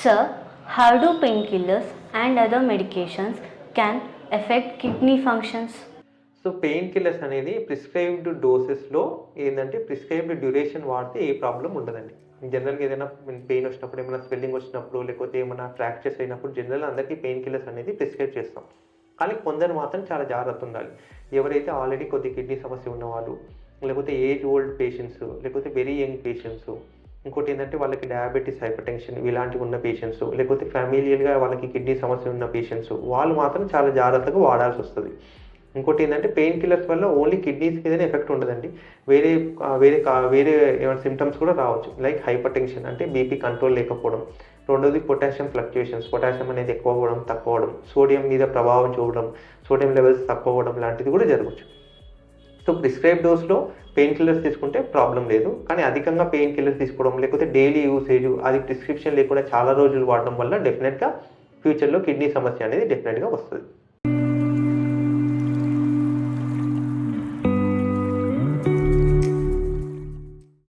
Sir, how do painkillers and other medications can effect kidney functions so pain killers అనేది prescribed డోసెస్లో ఏంటంటే prescribed duration వాడితే ఏ problem ఉండదండి. జనరల్గా ఏదైనా పెయిన్ వచ్చినప్పుడు ఏమైనా స్వెల్లింగ్ వచ్చినప్పుడు లేకపోతే ఏమైనా ఫ్రాక్చర్స్ అయినప్పుడు జనరల్ అందరికీ పెయిన్ కిల్లర్స్ అనేది ప్రిస్క్రైబ్ చేస్తాం. కానీ కొందరు మాత్రం చాలా జాగ్రత్త ఉండాలి. ఎవరైతే ఆల్రెడీ కొద్ది కిడ్నీ సమస్య ఉన్నవాళ్ళు లేకపోతే ఏజ్ ఓల్డ్ పేషెంట్స్ లేకపోతే వెరీ యంగ్ పేషెంట్స్ ఇంకోటి ఏంటంటే వాళ్ళకి డయాబెటీస్ హైపర్ టెన్షన్ ఇలాంటివి ఉన్న పేషెంట్స్ లేకపోతే ఫ్యామిలియల్గా వాళ్ళకి కిడ్నీ సమస్య ఉన్న పేషెంట్స్ వాళ్ళు మాత్రం చాలా జాగ్రత్తగా వాడాల్సి వస్తుంది. ఇంకోటి ఏంటంటే పెయిన్ కిల్లర్స్ వల్ల ఓన్లీ కిడ్నీస్ మీదనే ఎఫెక్ట్ ఉండదండి. వేరే వేరే కా- వేరే ఏమైనా సిమ్టమ్స్ కూడా రావచ్చు. లైక్ హైపర్ టెన్షన్ అంటే బీపీ కంట్రోల్ లేకపోవడం. రెండోది పొటాషియం ఫ్లక్చుయేషన్స్ పొటాషియం అనేది ఎక్కువ అవ్వడం తక్కువ అవ్వడం. సోడియం మీద ప్రభావం చూడడం సోడియం లెవెల్స్ తక్కువ అవ్వడం లాంటిది కూడా జరగవచ్చు. సో ప్రిస్క్రైబ్ డోస్లో పెయిన్ కిల్లర్స్ తీసుకుంటే ప్రాబ్లం లేదు. కానీ అధికంగా పెయిన్ కిల్లర్స్ తీసుకోవడం లేకపోతే డైలీ యూసేజ్ అది ప్రిస్క్రిప్షన్ లేకుండా చాలా రోజులు వాడడం వల్ల డెఫినెట్గా ఫ్యూచర్లో కిడ్నీ సమస్య అనేది డెఫినెట్గా వస్తుంది.